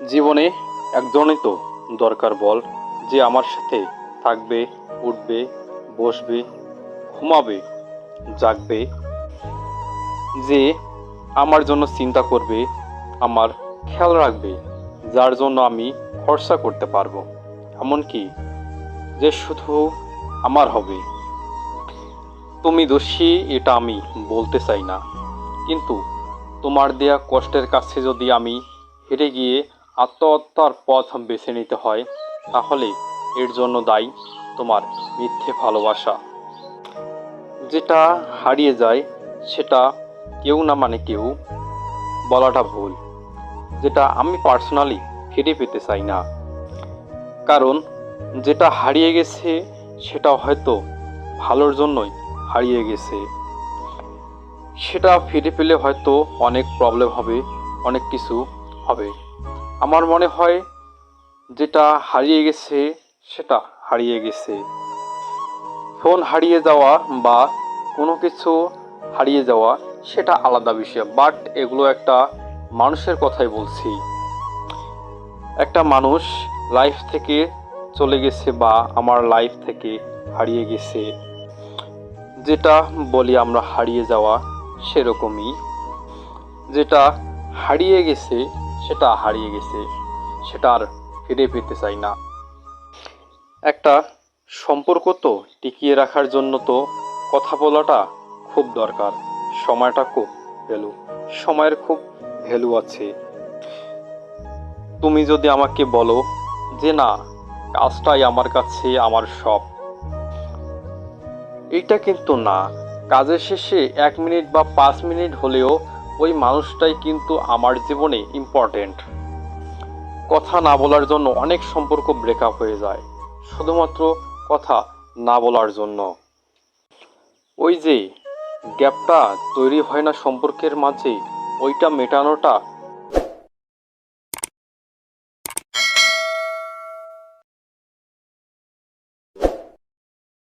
জীবনে একজনই তো দরকার বল, যে আমার সাথে থাকবে, উঠবে, বসবে, ঘুমাবে, জাগবে, যে আমার জন্য চিন্তা করবে, আমার খেয়াল রাখবে, যার জন্য আমি খরচা করতে পারব। এমনকি যে শুধু আমার হবে। তুমি দোষী, এটা আমি বলতে চাই না। কিন্তু তোমার দেয়া কষ্টের কাছে যদি আমি হেরে গিয়ে আত্মহত্যার পথ বেছে নিতে হয়, তাহলে এর জন্য দায়ী তোমার মিথ্যে ভালোবাসা। যেটা হারিয়ে যায়, সেটা কেউ না মানে কেউ, বলাটা ভুল। যেটা আমি পার্সোনালি ফিরে পেতে চাই না। কারণ যেটা হারিয়ে গেছে, সেটা হয়তো ভালোর জন্যই হারিয়ে গেছে। সেটা ফিরে পেলে হয়তো অনেক প্রবলেম হবে, অনেক কিছু হবে। আমার মনে হয় যেটা হারিয়ে গেছে, সেটা হারিয়ে গেছে। ফোন হারিয়ে যাওয়া বা কোনো কিছু হারিয়ে যাওয়া, সেটা আলাদা বিষয়। বাট এগুলো একটা মানুষের কথাই বলছি। একটা মানুষ লাইফ থেকে চলে গেছে বা আমার লাইফ থেকে হারিয়ে গেছে। যেটা বলি আমরা হারিয়ে যাওয়া, সেরকমই। যেটা হারিয়ে গেছে সেটা হারিয়ে গেছে, সেটা আর ফিরে পেতে চাই না। একটা সম্পর্ক তো টিকিয়ে রাখার জন্য তো কথা বলাটা খুব দরকার, সময়টা খুব ভ্যালু, সময়ের খুব ভ্যালু আছে। তুমি যদি আমাকে বলো যে না, কাজটাই আমার কাছে আমার সব। এইটা কিন্তু না, কাজের শেষে এক মিনিট বা পাঁচ মিনিট হলেও ওই মানুষটাই কিন্তু আমার জীবনে ইম্পর্টেন্ট কথা না বলার জন্য অনেক সম্পর্ক ব্রেকআপ হয়ে যায়। শুধুমাত্র কথা না বলার জন্য। ওই যে গ্যাপটা তৈরি হয় না সম্পর্কের মাঝে, ওইটা মেটানোটা